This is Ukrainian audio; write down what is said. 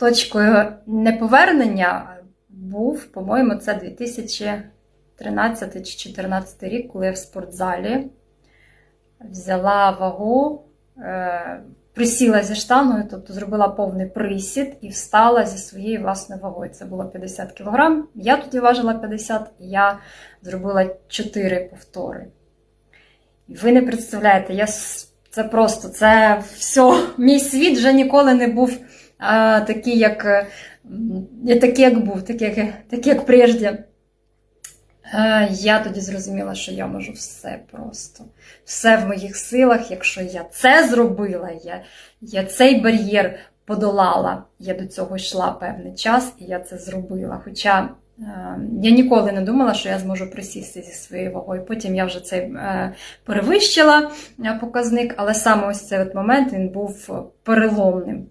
точкою неповернення був, по-моєму, це 2013 чи 2014 рік, коли я в спортзалі взяла вагу, е, присіла зі штангою, тобто зробила повний присід і встала зі своєю власною вагою. Це було 50 кг. Я тоді важила 50 і я зробила 4 повтори. Ви не представляєте, я це просто це все. Мій світ вже ніколи не був а, такий, як, е, я такий, як був, такий, як, такий, як прежде. Е, Я тоді зрозуміла, що я можу все просто. Все в моїх силах. Якщо я це зробила, я, я цей бар'єр подолала. Я до цього йшла певний час, і я це зробила. Хоча е, я ніколи не думала, що я зможу присісти зі своєю вагою. Потім я вже цей е, перевищила показник, але саме ось цей от момент він був переломним.